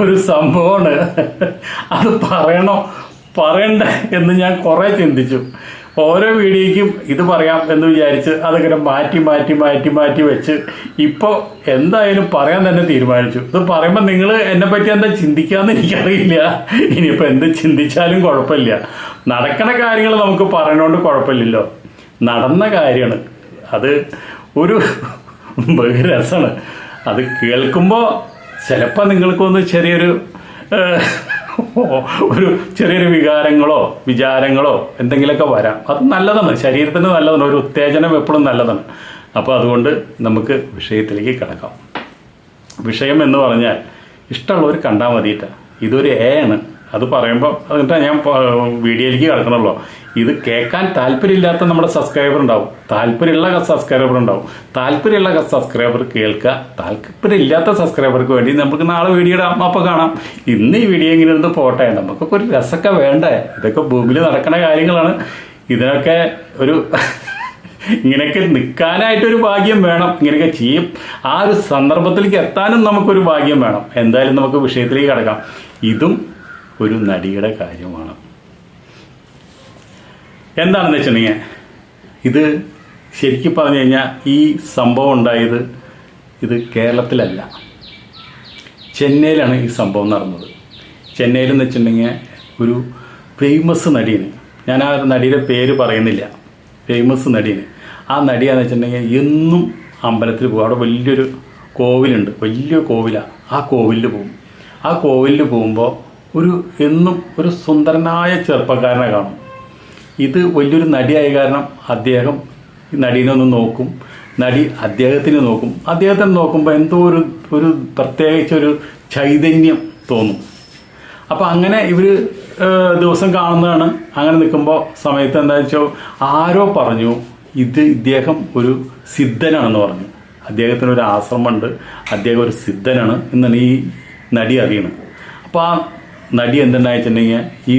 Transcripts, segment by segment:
ഒരു സംഭവമാണ്. അത് പറയണോ? പറയണ്ട എന്ന് ഞാൻ കുറേ ചിന്തിച്ചു. ഓരോ വീഡിയോയ്ക്കും ഇത് പറയാം എന്ന് വിചാരിച്ച് അതിങ്ങനെ മാറ്റി മാറ്റി മാറ്റി മാറ്റി വെച്ച് ഇപ്പോൾ എന്തായാലും പറയാൻ തന്നെ തീരുമാനിച്ചു. ഇത് പറയുമ്പോൾ നിങ്ങൾ എന്നെ പറ്റി എന്താ ചിന്തിക്കാമെന്ന് എനിക്കറിയില്ല. ഇനിയിപ്പോൾ എന്ത് ചിന്തിച്ചാലും കുഴപ്പമില്ല. നടക്കണ കാര്യങ്ങൾ നമുക്ക് പറയണോണ്ട് കുഴപ്പമില്ലല്ലോ. നടന്ന കാര്യമാണ്. അത് ഒരു ബഹുരസമാണ്. അത് കേൾക്കുമ്പോൾ ചിലപ്പോൾ നിങ്ങൾക്കൊന്ന് ചെറിയൊരു ഒരു ചെറിയൊരു വികാരങ്ങളോ വിചാരങ്ങളോ എന്തെങ്കിലുമൊക്കെ വരാം. അത് നല്ലതാണ്. ശരീരത്തിന് നല്ലതാണ്. ഒരു ഉത്തേജനം എപ്പോഴും നല്ലതാണ്. അപ്പോൾ അതുകൊണ്ട് നമുക്ക് വിഷയത്തിലേക്ക് കിടക്കാം. വിഷയം എന്ന് പറഞ്ഞാൽ ഇഷ്ടമുള്ളവർ കണ്ടാൽ മതിയിട്ട്. ഇതൊരു എ ആണ്. അത് പറയുമ്പോൾ എന്നിട്ട് ഞാൻ വീഡിയോയിലേക്ക് കിടക്കണമല്ലോ ഇത് കേൾക്കാൻ താല്പര്യമില്ലാത്ത നമ്മുടെ സബ്സ്ക്രൈബർ ഉണ്ടാവും. താല്പര്യമുള്ള സബ്സ്ക്രൈബർ ഉണ്ടാവും. താല്പര്യമുള്ള സബ്സ്ക്രൈബർ കേൾക്കുക. താല്പര്യമില്ലാത്ത സബ്സ്ക്രൈബർക്ക് വേണ്ടി നമുക്ക് നാളെ വീഡിയോ ഇടാം. അപ്പോൾ കാണാം. ഇന്ന് ഈ വീഡിയോ ഇങ്ങനെ ഇരുന്ന് പോട്ടെ. നമുക്കൊക്കെ ഒരു രസമൊക്കെ വേണ്ടേ? ഇതൊക്കെ ഭൂമിയിൽ നടക്കുന്ന കാര്യങ്ങളാണ്. ഇതിനൊക്കെ ഒരു ഇങ്ങനെയൊക്കെ നിൽക്കാനായിട്ടൊരു ഭാഗ്യം വേണം. ഇങ്ങനെയൊക്കെ ചെയ്യും. ആ ഒരു സന്ദർഭത്തിലേക്ക് എത്താനും നമുക്കൊരു ഭാഗ്യം വേണം. എന്തായാലും നമുക്ക് വിഷയത്തിലേക്ക് കിടക്കാം. ഇതും ഒരു നടിയുടെ കാര്യമാണ്. എന്താണെന്ന് വെച്ചിട്ടുണ്ടെങ്കിൽ ഇത് ശരിക്കും പറഞ്ഞു കഴിഞ്ഞാൽ ഈ സംഭവം ഉണ്ടായത് ഇത് കേരളത്തിലല്ല. ചെന്നൈയിലാണ് ഈ സംഭവം നടന്നത്. ചെന്നൈയിൽ എന്ന് വെച്ചിട്ടുണ്ടെങ്കിൽ ഒരു ഫേമസ് നടിയാണ്. ഞാൻ ആ നടിയുടെ പേര് പറയുന്നില്ല. ഫേമസ് നടിയാണ്. ആ നടിയാന്ന് വെച്ചിട്ടുണ്ടെങ്കിൽ എന്നും അമ്പലത്തിൽ പോകും. അവിടെ വലിയൊരു കോവിലുണ്ട്. വലിയ കോവിലാണ് ആ കോവിലിൽ പോകും. ആ കോവിലിൽ പോകുമ്പോൾ ഒരു എന്നും ഒരു സുന്ദരനായ ചെറുപ്പക്കാരനെ കാണും. ഇത് വലിയൊരു നടിയായ കാരണം അദ്ദേഹം ഈ നടീനെ ഒന്ന് നോക്കും. നടി അദ്ദേഹത്തിനെ നോക്കും. അദ്ദേഹത്തിന് നോക്കുമ്പോൾ എന്തോ ഒരു ഒരു പ്രത്യേകിച്ച് ഒരു ചൈതന്യം തോന്നും. അപ്പോൾ അങ്ങനെ ഇവർ ദിവസം കാണുന്നതാണ്. അങ്ങനെ നിൽക്കുമ്പോൾ സമയത്ത് എന്താ വെച്ചാൽ ആരോ പറഞ്ഞു ഇത് ഇദ്ദേഹം ഒരു സിദ്ധനാണെന്ന് പറഞ്ഞു. അദ്ദേഹത്തിന് ഒരു ആശ്രമമുണ്ട്. അദ്ദേഹം ഒരു സിദ്ധനാണ് എന്നാണ് ഈ നടി അറിയണത്. അപ്പോൾ ആ നടി എന്തുണ്ടായി വെച്ചിട്ടുണ്ടെങ്കിൽ ഈ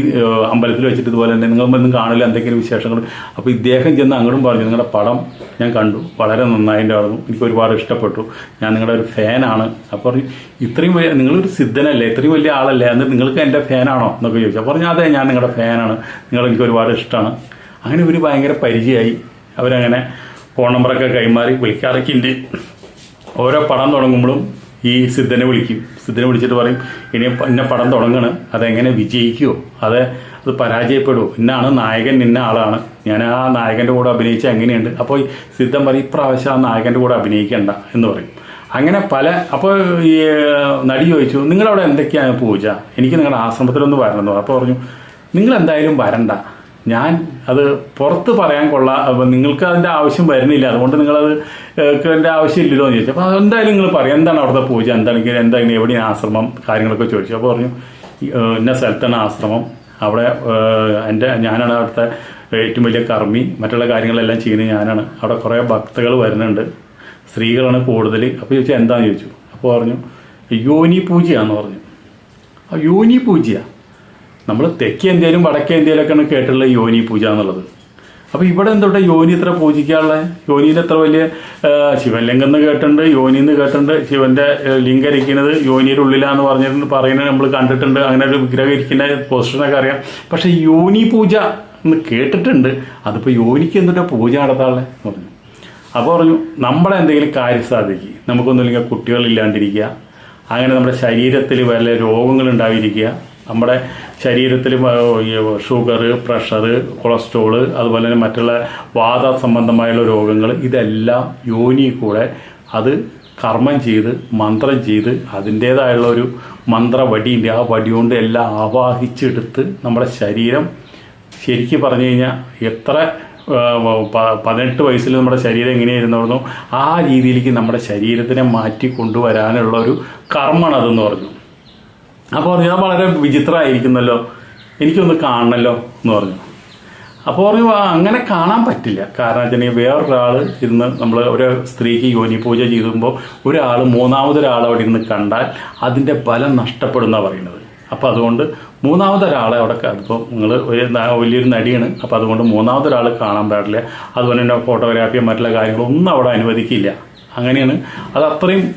അമ്പലത്തിൽ വെച്ചിട്ട് ഇതുപോലെ തന്നെ നിങ്ങൾ ഒന്നും കാണില്ല എന്തെങ്കിലും വിശേഷങ്ങൾ. അപ്പോൾ ഇദ്ദേഹം ചെന്ന് അങ്ങോട്ടും പറഞ്ഞു നിങ്ങളുടെ പടം ഞാൻ കണ്ടു വളരെ നന്നായിട്ടുണ്ടായിരുന്നു എനിക്ക് ഒരുപാട് ഇഷ്ടപ്പെട്ടു ഞാൻ നിങ്ങളുടെ ഒരു ഫാനാണ്. അപ്പോൾ പറഞ്ഞു ഇത്രയും വലിയ നിങ്ങളൊരു സിദ്ധനല്ലേ ഇത്രയും വലിയ ആളല്ലേ എന്നിട്ട് നിങ്ങൾക്ക് എന്റെ ഫാനാണോ? എന്നൊക്കെ ചോദിച്ചു. അപ്പോൾ പറഞ്ഞു അതെ ഞാൻ നിങ്ങളുടെ ഫാനാണ് നിങ്ങൾ എനിക്ക് ഒരുപാട് ഇഷ്ടമാണ്. അങ്ങനെ ഇവർ ഭയങ്കര പരിചയമായി. അവരങ്ങനെ ഫോൺ നമ്പറൊക്കെ കൈമാറി വിളിക്കാറൊക്കെ ഉണ്ട്. ഓരോ പടം തുടങ്ങുമ്പോഴും ഈ സിദ്ധനെ വിളിക്കും. സിദ്ധനെ വിളിച്ചിട്ട് പറയും ഇനി ഇന്ന പടം തുടങ്ങണ്. അതെങ്ങനെ വിജയിക്കുമോ അത് അത് പരാജയപ്പെടുമോ ഇന്നാണ് നായകൻ ഇന്ന ആളാണ്. ഞാൻ ആ നായകന്റെ കൂടെ അഭിനയിച്ച എങ്ങനെയുണ്ട്? അപ്പോൾ സിദ്ധം പറയും ഇപ്രാവശ്യം ആ നായകന്റെ കൂടെ അഭിനയിക്കണ്ട എന്ന് പറയും. അങ്ങനെ പല അപ്പോൾ ഈ നടി ചോദിച്ചു നിങ്ങളവിടെ എന്തൊക്കെയാണ് പൂജ? എനിക്ക് നിങ്ങളുടെ ആശ്രമത്തിലൊന്ന് വരണം എന്ന് പറഞ്ഞു. അപ്പോൾ പറഞ്ഞു നിങ്ങൾ എന്തായാലും വരണ്ട. ഞാൻ അത് പുറത്ത് പറയാൻ കൊള്ളാം അപ്പം നിങ്ങൾക്ക് അതിന്റെ ആവശ്യം വരുന്നില്ല. അതുകൊണ്ട് നിങ്ങളത് എന്റെ ആവശ്യമില്ലല്ലോ എന്ന് ചോദിച്ചു. അപ്പോൾ എന്തായാലും നിങ്ങൾ പറയും എന്താണ് അവിടുത്തെ പൂജ? എന്താണെങ്കിൽ എന്താണ് എവിടെയാണ് ആശ്രമം? കാര്യങ്ങളൊക്കെ ചോദിച്ചു. അപ്പോൾ പറഞ്ഞു ഇന്ന സ്ഥലത്താണ് ആശ്രമം? അവിടെ എന്റെ ഞാനാണ് അവിടുത്തെ ഏറ്റവും വലിയ കർമ്മി. മറ്റുള്ള കാര്യങ്ങളെല്ലാം ചെയ്യുന്നത് ഞാനാണ്. അവിടെ കുറേ ഭക്തകൾ വരുന്നുണ്ട്. സ്ത്രീകളാണ് കൂടുതൽ. അപ്പോൾ ചോദിച്ചാൽ എന്താണെന്ന് ചോദിച്ചു? അപ്പോൾ പറഞ്ഞു യോനി പൂജയാന്ന് പറഞ്ഞു. ആ യോനി പൂജയാണ് നമ്മൾ തെക്കേ ഇന്ത്യയിലും വടക്കേ ഇന്ത്യയിലൊക്കെയാണ് കേട്ടിട്ടുള്ള യോനി പൂജ എന്നുള്ളത്. അപ്പോൾ ഇവിടെ എന്തുകൊണ്ട് യോനി ഇത്ര പൂജിക്കാനുള്ള? യോനിയിൽ എത്ര വലിയ ശിവലിംഗം എന്ന് കേട്ടിട്ടുണ്ട് യോനി എന്ന് കേട്ടിട്ടുണ്ട് ശിവന്റെ ലിംഗം ഇരിക്കുന്നത് യോനിയുടെ ഉള്ളിലാന്ന് പറഞ്ഞിട്ടുണ്ട് പറയുന്നത് നമ്മൾ കണ്ടിട്ടുണ്ട് അങ്ങനെ ഒരു വിഗ്രഹം ഇരിക്കുന്ന പൊസിഷനൊക്കെ അറിയാം. പക്ഷേ യോനി പൂജ എന്ന് കേട്ടിട്ടുണ്ട് അതിപ്പോൾ യോനിക്ക് എന്തുകൊണ്ടാണ് പൂജ എന്ന് പറഞ്ഞു. അപ്പോൾ പറഞ്ഞു നമ്മളെ എന്തെങ്കിലും കാര്യം സാധിക്കുക നമുക്കൊന്നുമില്ലെങ്കിൽ കുട്ടികളില്ലാണ്ടിരിക്കുക. അങ്ങനെ നമ്മുടെ ശരീരത്തിൽ വല്ല രോഗങ്ങൾ ഉണ്ടായിരിക്കുക. നമ്മുടെ ശരീരത്തിൽ ഷുഗർ പ്രഷർ കൊളസ്ട്രോൾ അതുപോലെ തന്നെ മറ്റുള്ള വാത സംബന്ധമായുള്ള രോഗങ്ങൾ ഇതെല്ലാം യോനി കൂടെ അത് കർമ്മം ചെയ്ത് മന്ത്രം ചെയ്ത് അതിന്റേതായുള്ള ഒരു മന്ത്രവടിയുണ്ട്. ആ വടി കൊണ്ട് എല്ലാം ആവാഹിച്ചെടുത്ത് നമ്മുടെ ശരീരം ശരിക്കും പറഞ്ഞു കഴിഞ്ഞാൽ എത്ര പതിനെട്ട് വയസ്സിൽ നമ്മുടെ ശരീരം എങ്ങനെയായിരുന്നോ ആ രീതിയിലേക്ക് നമ്മുടെ ശരീരത്തിനെ മാറ്റി കൊണ്ടുവരാനുള്ള ഒരു കർമ്മമാണ് അതെന്ന് പറഞ്ഞു. അപ്പോൾ ഞാൻ വളരെ വിചിത്രമായിരിക്കുന്നല്ലോ. എനിക്കൊന്ന് കാണണല്ലോ എന്ന് പറഞ്ഞു. അപ്പോൾ പറഞ്ഞു "ആ, അങ്ങനെ കാണാൻ പറ്റില്ല. കാരണം വെച്ചിട്ടുണ്ടെങ്കിൽ വേറൊരാൾ ഇരുന്ന് നമ്മൾ ഒരു സ്ത്രീക്ക് യോനി പൂജ ചെയ്യുമ്പോൾ ഒരാൾ മൂന്നാമതൊരാൾ അവിടെ ഇരുന്ന് കണ്ടാൽ അതിന്റെ ബലം നഷ്ടപ്പെടുന്ന പറയുന്നത്. അപ്പോൾ അതുകൊണ്ട് മൂന്നാമതൊരാളെ അവിടെ അതിപ്പോൾ നിങ്ങൾ ഒരു വലിയൊരു നടിയാണ്. അപ്പോൾ അതുകൊണ്ട് മൂന്നാമതൊരാൾ കാണാൻ പാടില്ല. അതുപോലെ തന്നെ ഫോട്ടോഗ്രാഫിയും മറ്റുള്ള കാര്യങ്ങളൊന്നും അവിടെ അനുവദിക്കില്ല. അങ്ങനെയാണ്. അത് അത്രയും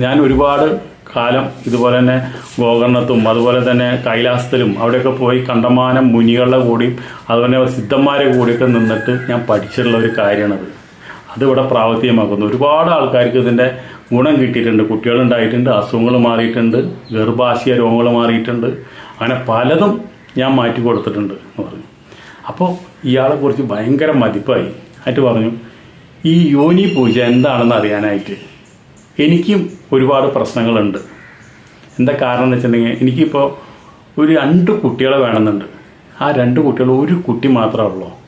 ഞാൻ ഒരുപാട് കാലം ഇതുപോലെ തന്നെ ഗോകർണത്തും അതുപോലെ തന്നെ കൈലാസത്തിലും അവിടെയൊക്കെ പോയി കണ്ടമാനം മുനികളുടെ കൂടിയും അതുപോലെ സിദ്ധന്മാരെ കൂടിയൊക്കെ നിന്നിട്ട് ഞാൻ പഠിച്ചിട്ടുള്ള ഒരു കാര്യമാണത്. അതിവിടെ പ്രാവർത്തികമാക്കുന്നു. ഒരുപാട് ആൾക്കാർക്ക് ഇതിന്റെ ഗുണം കിട്ടിയിട്ടുണ്ട്. കുട്ടികളുണ്ടായിട്ടുണ്ട് അസുഖങ്ങൾ മാറിയിട്ടുണ്ട് ഗർഭാശയ രോഗങ്ങൾ മാറിയിട്ടുണ്ട്. അങ്ങനെ പലതും ഞാൻ മാറ്റി കൊടുത്തിട്ടുണ്ട് എന്ന് പറഞ്ഞു. അപ്പോൾ ഇയാളെ കുറിച്ച് ഭയങ്കര മതിപ്പായി. ആയിട്ട് പറഞ്ഞു ഈ യോനി പൂജ എന്താണെന്ന് അറിയാനായിട്ട് എനിക്കും ഒരുപാട് പ്രശ്നങ്ങളുണ്ട്. എന്താ കാരണം എന്ന് വെച്ചിട്ടുണ്ടെങ്കിൽ എനിക്കിപ്പോൾ ഒരു രണ്ട് കുട്ടികളെ വേണമെന്നുണ്ട്. ആ രണ്ട് കുട്ടികൾ ഒരു കുട്ടി മാത്രമേ ഉള്ളൂ.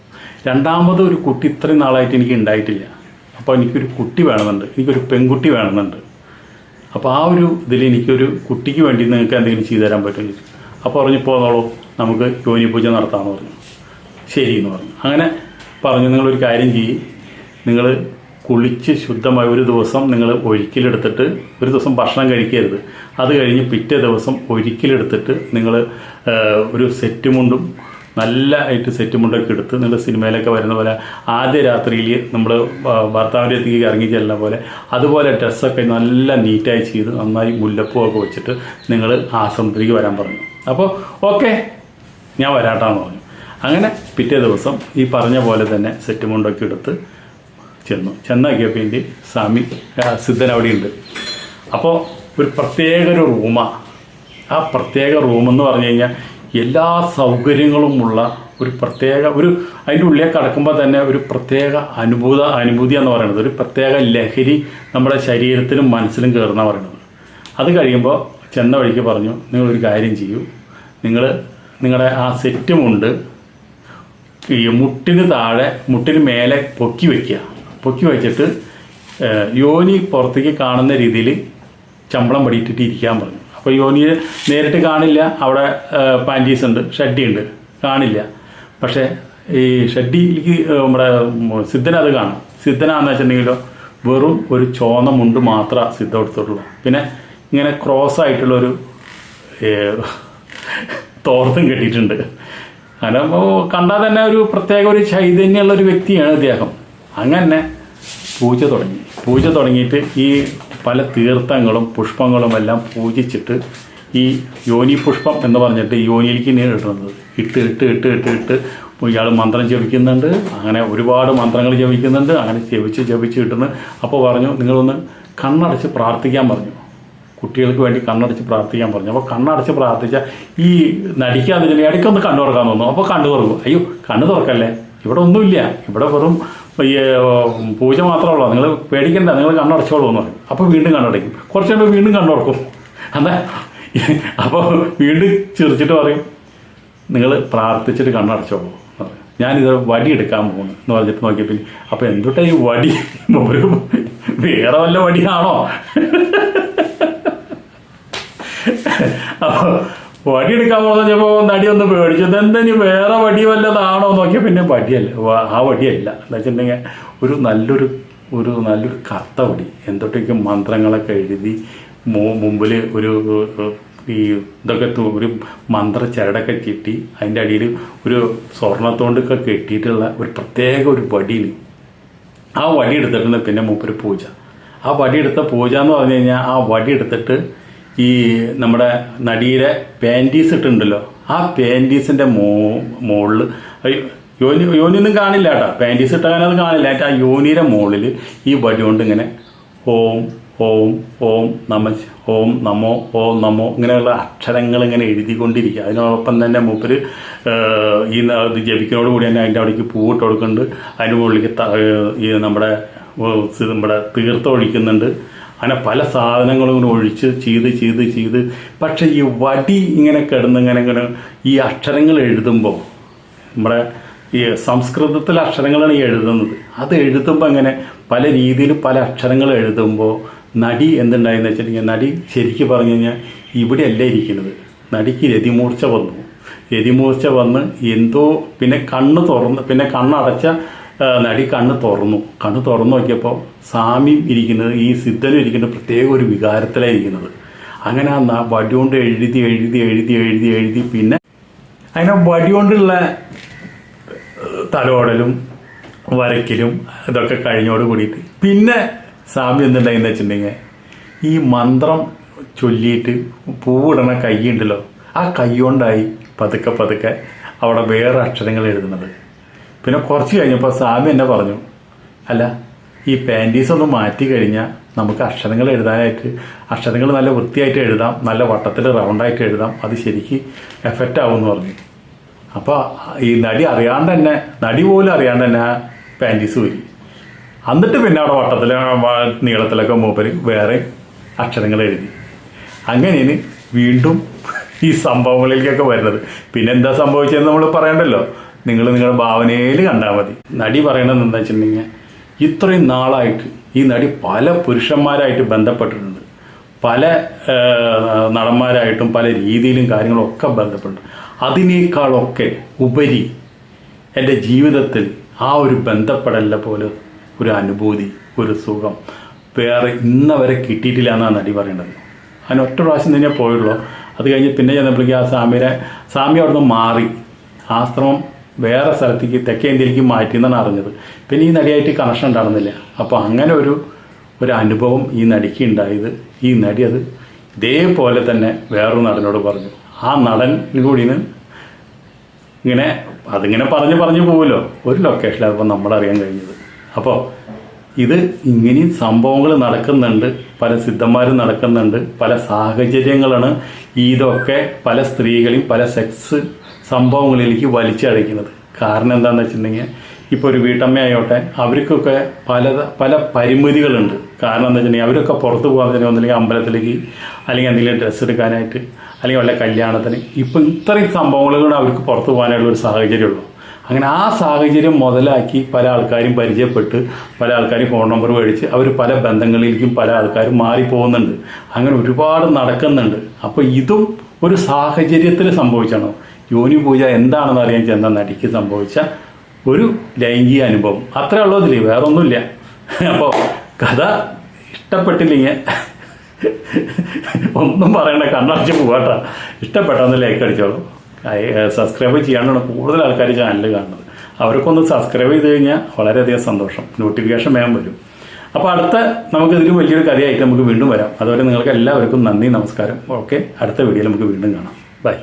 രണ്ടാമത് ഒരു കുട്ടി ഇത്രയും നാളായിട്ട് എനിക്ക് ഉണ്ടായിട്ടില്ല. അപ്പോൾ എനിക്കൊരു കുട്ടി വേണമെന്നുണ്ട്. എനിക്കൊരു പെൺകുട്ടി വേണമെന്നുണ്ട്. അപ്പോൾ ആ ഒരു ഇതിൽ എനിക്കൊരു കുട്ടിക്ക് വേണ്ടി നിങ്ങൾക്ക് എന്തെങ്കിലും ചെയ്തു തരാൻ പറ്റുമെന്ന് ചോദിച്ചു. അപ്പോൾ പറഞ്ഞു പോന്നോളൂ നമുക്ക് യോനി പൂജ നടത്താമെന്ന് പറഞ്ഞു. ശരി എന്ന് പറഞ്ഞു. അങ്ങനെ പറഞ്ഞു നിങ്ങളൊരു കാര്യം ചെയ്യും. നിങ്ങൾ കുളിച്ച് ശുദ്ധമായി ഒരു ദിവസം നിങ്ങൾ ഒരിക്കലെടുത്തിട്ട് ഒരു ദിവസം ഭക്ഷണം കഴിക്കരുത്. അത് കഴിഞ്ഞ് പിറ്റേ ദിവസം ഒരിക്കലെടുത്തിട്ട് നിങ്ങൾ ഒരു സെറ്റ് മുണ്ടും നല്ല ആയിട്ട് സെറ്റ് മുണ്ടൊക്കെ എടുത്ത് നിങ്ങൾ സിനിമയിലൊക്കെ വരുന്ന പോലെ ആദ്യ രാത്രിയിൽ നമ്മൾ ഭർത്താവിന്റെ അടുത്തേക്ക് ഇറങ്ങി ചെല്ലുന്ന പോലെ അതുപോലെ ഡ്രസ്സൊക്കെ നല്ല നീറ്റായി ചെയ്ത് നന്നായി മുല്ലപ്പൂവൊക്കെ വെച്ചിട്ട് നിങ്ങൾ ആശ്രമത്തിലേക്ക് വരാൻ പറഞ്ഞു. അപ്പോൾ ഓക്കെ ഞാൻ വരാട്ടാന്ന് പറഞ്ഞു. അങ്ങനെ പിറ്റേ ദിവസം ഈ പറഞ്ഞ പോലെ തന്നെ സെറ്റ് മുണ്ടൊക്കെ എടുത്ത് ചെന്നു. ചെന്നാക്കിയപ്പോൾ എന്റെ സ്വാമി സിദ്ധൻ അവിടെയുണ്ട്. അപ്പോൾ ഒരു പ്രത്യേക ഒരു റൂമാണ് ആ പ്രത്യേക റൂമെന്ന് പറഞ്ഞു കഴിഞ്ഞാൽ എല്ലാ സൗകര്യങ്ങളുമുള്ള ഒരു പ്രത്യേക ഒരു അതിന്റെ ഉള്ളിലേക്ക് കടക്കുമ്പോൾ തന്നെ ഒരു പ്രത്യേക അനുഭൂത അനുഭൂതി എന്ന് പറയുന്നത്. ഒരു പ്രത്യേക ലഹരി നമ്മുടെ ശരീരത്തിനും മനസ്സിലും കയറുന്ന പറയുന്നത്. അത് കഴിയുമ്പോൾ ചെന്ന വഴിക്ക് പറഞ്ഞു നിങ്ങളൊരു കാര്യം ചെയ്യൂ. നിങ്ങൾ നിങ്ങളുടെ ആ സെറ്റുമുണ്ട്. ഈ മുട്ടിന് താഴെ മുട്ടിന് മേലെ പൊക്കി വയ്ക്കുക പൊക്കി വെച്ചിട്ട് യോനി പുറത്തേക്ക് കാണുന്ന രീതിയിൽ ചമ്പളം പടിയിട്ടിട്ട് ഇരിക്കാൻ പറഞ്ഞു. അപ്പോൾ യോനിയെ നേരിട്ട് കാണില്ല. അവിടെ പാന്റീസ് ഉണ്ട് ഷഡ്ഡി ഉണ്ട്. കാണില്ല. പക്ഷേ ഈ ഷഡ്ഡിക്ക് നമ്മുടെ സിദ്ധന അത് കാണും. സിദ്ധനാന്ന് വെച്ചിട്ടുണ്ടെങ്കിലോ വെറും ഒരു ചോന്ന മുണ്ട് മാത്രമേ സിദ്ധ എടുത്തിട്ടുള്ളൂ. പിന്നെ ഇങ്ങനെ ക്രോസ് ആയിട്ടുള്ളൊരു തോർത്തും കെട്ടിയിട്ടുണ്ട്. അപ്പോൾ കണ്ടാൽ തന്നെ ഒരു പ്രത്യേക ഒരു ചൈതന്യമുള്ള ഒരു വ്യക്തിയാണ് അദ്ദേഹം അങ്ങനെ പൂജ തുടങ്ങി. പൂജ തുടങ്ങിയിട്ട് ഈ പല തീർത്ഥങ്ങളും പുഷ്പങ്ങളും എല്ലാം പൂജിച്ചിട്ട് ഈ യോനി പുഷ്പം എന്ന് പറഞ്ഞിട്ട് യോനിയിലേക്ക് നീ ഇടുന്നത്. ഇട്ട് ഇട്ട് ഇട്ട് ഇട്ട് ഇട്ട് ഇയാൾ മന്ത്രം ജപിക്കുന്നുണ്ട്. അങ്ങനെ ഒരുപാട് മന്ത്രങ്ങൾ ജപിക്കുന്നുണ്ട്. അങ്ങനെ ജപിച്ച് ജപിച്ച് കിട്ടുന്നു അപ്പോൾ പറഞ്ഞു നിങ്ങളൊന്ന് കണ്ണടച്ച് പ്രാർത്ഥിക്കാൻ പറഞ്ഞു. കുട്ടികൾക്ക് വേണ്ടി കണ്ണടച്ച് പ്രാർത്ഥിക്കാൻ പറഞ്ഞു. അപ്പോൾ കണ്ണടച്ച് പ്രാർത്ഥിച്ച ഈ വെച്ചാൽ ഇടയ്ക്കൊന്ന് കണ്ണു തുറക്കാൻ തോന്നുന്നു. അപ്പോൾ കണ്ണു തുറക്കും അയ്യോ കണ്ണു തുറക്കല്ലേ ഇവിടെ ഒന്നുമില്ല. ഇവിടെ വെറും പൂജ മാത്രമേ ഉള്ളൂ നിങ്ങൾ പേടിക്കണ്ട നിങ്ങൾ കണ്ണടച്ചോളൂ എന്ന് പറയും. അപ്പോൾ വീണ്ടും കണ്ണടയ്ക്കും. കുറച്ച് കഴിയുമ്പോൾ വീണ്ടും കണ്ണുറക്കും എന്നാ അപ്പോൾ വീണ്ടും ചിരിച്ചിട്ട് പറയും നിങ്ങൾ പ്രാർത്ഥിച്ചിട്ട് കണ്ണടച്ചോളൂ ഞാനിത് വടി എടുക്കാൻ പോകുന്നു എന്ന് പറഞ്ഞിട്ട് നോക്കിയപ്പോൾ അപ്പോൾ എന്തുട്ടാ ഈ വടി? ഒരു വേറെ വല്ല വടിയാണോ? അപ്പോൾ വടി എടുക്കാൻ പറഞ്ഞപ്പോൾ നടി ഒന്ന് പേടിച്ചു എന്തെങ്കിലും വേറെ വടി വല്ലതാണോ നോക്കിയാൽ പിന്നെ വടിയല്ല. ആ വടിയല്ല. എന്ന് വെച്ചിട്ടുണ്ടെങ്കിൽ ഒരു നല്ലൊരു ഒരു നല്ലൊരു കറുത്ത വടി. എന്തൊട്ടേക്കും മന്ത്രങ്ങളൊക്കെ എഴുതി മുമ്പിൽ ഒരു ഈ ഇതൊക്കെ ഒരു മന്ത്ര ചരടൊക്കെ കെട്ടി അതിന്റെ അടിയിൽ ഒരു സ്വർണത്തോണ്ടൊക്കെ കെട്ടിയിട്ടുള്ള ഒരു പ്രത്യേക ഒരു വടിയിൽ ആ വടി എടുത്തിട്ടുണ്ട് പിന്നെ മൂപ്പര് പൂജ. ആ വടി എടുത്ത പൂജ എന്ന് പറഞ്ഞു കഴിഞ്ഞാൽ ആ വടി എടുത്തിട്ട് ഈ നമ്മുടെ നടിയുടെ പാന്റീസ് ഇട്ടുണ്ടല്ലോ ആ പാന്റീസിന്റെ മോ മുകളിൽ യോനി യോനിയൊന്നും കാണില്ല കേട്ടോ. പാന്റീസ് ഇട്ടാൽ അത് കാണില്ല. ആ യോനിയുടെ മുകളിൽ ഈ വടി കൊണ്ട് ഇങ്ങനെ ഓം ഓം ഓം നമ ഓം നമോ ഓം നമോ ഇങ്ങനെയുള്ള അക്ഷരങ്ങൾ ഇങ്ങനെ എഴുതിക്കൊണ്ടിരിക്കുക. അതിനോടൊപ്പം തന്നെ മൂപ്പര് ഈ ഇത് ജപിക്കുന്നതോട് കൂടി തന്നെ അതിന്റെ അവിടേക്ക് പൂവിട്ട് കൊടുക്കുന്നുണ്ട്. അതിന്റെ മുകളിലേക്ക് ഈ നമ്മുടെ നമ്മുടെ തീർത്ഥം ഒഴിക്കുന്നുണ്ട്. അങ്ങനെ പല സാധനങ്ങളും ഇങ്ങനെ ഒഴിച്ച് ചെയ്ത് ചെയ്ത് ചെയ്ത്. പക്ഷേ ഈ വടി ഇങ്ങനെ കിടന്ന് ഇങ്ങനെ ഇങ്ങനെ ഈ അക്ഷരങ്ങൾ എഴുതുമ്പോൾ നമ്മുടെ ഈ സംസ്കൃതത്തിലെ അക്ഷരങ്ങളാണ് ഈ എഴുതുന്നത്. അത് എഴുതുമ്പോൾ അങ്ങനെ പല രീതിയിൽ പല അക്ഷരങ്ങൾ എഴുതുമ്പോൾ നടി എന്തുണ്ടായെന്ന് വെച്ചിട്ടുണ്ടെങ്കിൽ നടി ശരിക്കും പറഞ്ഞു കഴിഞ്ഞാൽ ഇവിടെയല്ല ഇരിക്കുന്നത്. നടിക്ക് രതിമൂർച്ച വന്നു. രതിമൂർച്ച വന്ന് എന്തോ പിന്നെ കണ്ണ് തുറന്ന് പിന്നെ കണ്ണടച്ച നടി കണ്ണ് തുറന്നു. കണ്ണ് തുറന്നു നോക്കിയപ്പോൾ സാമിയും ഇരിക്കുന്നത് ഈ സിദ്ധനും ഇരിക്കുന്നത് പ്രത്യേക ഒരു വികാരത്തിലാണ് ഇരിക്കുന്നത്. അങ്ങനെ ആ വടികൊണ്ട് എഴുതി എഴുതി എഴുതി എഴുതി എഴുതി പിന്നെ അങ്ങനെ വടികൊണ്ടുള്ള തലോടലും വരയ്ക്കലും ഇതൊക്കെ കഴിഞ്ഞോട് കൂടിയിട്ട് പിന്നെ സ്വാമി എന്തുണ്ടായെന്ന് വെച്ചിട്ടുണ്ടെങ്കിൽ ഈ മന്ത്രം ചൊല്ലിയിട്ട് പൂവിടണ കൈ ഉണ്ടല്ലോ ആ കൈ കൊണ്ടായി പതുക്കെ പതുക്കെ അവിടെ വേറെ അക്ഷരങ്ങൾ എഴുതുന്നത്. പിന്നെ കുറച്ച് കഴിഞ്ഞപ്പോൾ സ്വാമി എന്നെ പറഞ്ഞു അല്ല ഈ പാന്റീസ് ഒന്ന് മാറ്റി കഴിഞ്ഞാൽ നമുക്ക് അക്ഷരങ്ങൾ എഴുതാനായിട്ട് അക്ഷരങ്ങൾ നല്ല വൃത്തിയായിട്ട് എഴുതാം നല്ല വട്ടത്തിൽ റൗണ്ടായിട്ട് എഴുതാം അത് ശരിക്ക് എഫക്റ്റ് ആവും എന്ന് പറഞ്ഞു. അപ്പോൾ ഈ നടി അറിയാണ്ട് തന്നെ നടി പോലും അറിയാണ്ട് തന്നെ ആ പാന്റീസ് വരും എന്നിട്ട് പിന്നെ അവിടെ വട്ടത്തിൽ നീളത്തിലൊക്കെ മൂപ്പര് വേറെ അക്ഷരങ്ങൾ എഴുതി. അങ്ങനെയാണ് വീണ്ടും ഈ സംഭവങ്ങളിലേക്കൊക്കെ വരുന്നത്. പിന്നെ എന്താ സംഭവിച്ചതെന്ന് നമ്മൾ പറയണ്ടല്ലോ? നിങ്ങൾ നിങ്ങളുടെ ഭാവനയിൽ കണ്ടാൽ മതി. നടി പറയണത് എന്താ വെച്ചിട്ടുണ്ടെങ്കിൽ ഇത്രയും നാളായിട്ട് ഈ നടി പല പുരുഷന്മാരായിട്ട് ബന്ധപ്പെട്ടിട്ടുണ്ട്. പല നടന്മാരായിട്ടും പല രീതിയിലും കാര്യങ്ങളും ഒക്കെ ബന്ധപ്പെട്ടിട്ടുണ്ട്. അതിനേക്കാളൊക്കെ ഉപരി എന്റെ ജീവിതത്തിൽ ആ ഒരു ബന്ധപ്പെടലിനെ പോലെ ഒരു അനുഭൂതി ഒരു സുഖം വേറെ ഇന്ന വരെ കിട്ടിയിട്ടില്ല എന്നാണ് നടി പറയേണ്ടത് അതിന് ഒറ്റ പ്രാവശ്യം തന്നെ പോയുള്ളൂ. അത് കഴിഞ്ഞ് പിന്നെ ചെന്നപ്പോഴേക്കും ആ സ്വാമിയെ സ്വാമി അവിടുന്ന് മാറി. ആശ്രമം വേറെ സ്ഥലത്തേക്ക് തെക്കേ ഇന്ത്യയിലേക്ക് മാറ്റി എന്നാണ് അറിഞ്ഞത്. പിന്നെ ഈ നടിയായിട്ട് കണക്ഷൻ ഉണ്ടായിരുന്നില്ല. അപ്പോൾ അങ്ങനെ ഒരു ഒരു അനുഭവം ഈ നടിക്ക് ഉണ്ടായത്. ഈ നടി അത് ഇതേപോലെ തന്നെ വേറൊരു നടനോട് പറഞ്ഞു. ആ നടൻ കൂടിന് ഇങ്ങനെ അതിങ്ങനെ പറഞ്ഞ് പറഞ്ഞ് പോകുമല്ലോ ഒരു ലൊക്കേഷനിൽ അതിപ്പോൾ നമ്മളറിയാൻ കഴിഞ്ഞത്. അപ്പോൾ ഇത് ഇങ്ങനെയും സംഭവങ്ങൾ നടക്കുന്നുണ്ട്. പല സിദ്ധന്മാരും നടക്കുന്നുണ്ട്. പല സാഹചര്യങ്ങളാണ്. ഇതൊക്കെ പല സ്ത്രീകളെയും പല സെക്സ് സംഭവങ്ങളിലേക്ക് വലിച്ചഴക്കുന്നത് കാരണം എന്താണെന്ന് വെച്ചിട്ടുണ്ടെങ്കിൽ ഇപ്പോൾ ഒരു വീട്ടമ്മയായോട്ടെ അവർക്കൊക്കെ പല പല പരിമിതികളുണ്ട്. കാരണം എന്താ വെച്ചിട്ടുണ്ടെങ്കിൽ അവരൊക്കെ പുറത്ത് പോകാൻ തന്നെ ഒന്നില്ലെങ്കിൽ അമ്പലത്തിലേക്ക് അല്ലെങ്കിൽ എന്തെങ്കിലും ഡ്രസ്സ് എടുക്കാനായിട്ട് അല്ലെങ്കിൽ വല്ല കല്യാണത്തിന്. ഇപ്പം ഇത്രയും സംഭവങ്ങൾ അവർക്ക് പുറത്ത് പോകാനുള്ള ഒരു സാഹചര്യമുള്ളൂ. അങ്ങനെ ആ സാഹചര്യം മുതലാക്കി പല ആൾക്കാരും പരിചയപ്പെട്ട് പല ആൾക്കാരും ഫോൺ നമ്പർ മേടിച്ച് അവർ പല ബന്ധങ്ങളിലേക്കും പല ആൾക്കാരും മാറിപ്പോകുന്നുണ്ട്. അങ്ങനെ ഒരുപാട് നടക്കുന്നുണ്ട്. അപ്പോൾ ഇതും ഒരു സാഹചര്യത്തിൽ സംഭവിച്ചാണോ? യോനി പൂജ എന്താണെന്ന് അറിയാൻ ചെന്ന നടിക്ക് സംഭവിച്ച ഒരു ലൈംഗിക അനുഭവം. അത്രേ ഉള്ളൂ ഇതിൽ വേറെ ഒന്നുമില്ല അപ്പോൾ കഥ ഇഷ്ടപ്പെട്ടില്ലെങ്കിൽ ഒന്നും പറയണ്ട കണ്ണടച്ച് പോകട്ട ഇഷ്ടപ്പെട്ടെന്ന് ലൈക്ക് അടിച്ചോളൂ. സബ്സ്ക്രൈബ് ചെയ്യാനാണ് കൂടുതൽ ആൾക്കാർ ചാനൽ കാണുന്നത്. അവർക്കൊന്ന് സബ്സ്ക്രൈബ് ചെയ്ത് കഴിഞ്ഞാൽ വളരെയധികം സന്തോഷം. നോട്ടിഫിക്കേഷൻ വേഗം വരും. അപ്പോൾ അടുത്ത നമുക്ക് ഇതിലും വലിയൊരു കഥയായിട്ട് നമുക്ക് വീണ്ടും വരാം. അതുപോലെ നിങ്ങൾക്ക് എല്ലാവർക്കും നന്ദി നമസ്കാരം. ഓക്കെ അടുത്ത വീഡിയോയിൽ നമുക്ക് വീണ്ടും കാണാം. ബൈ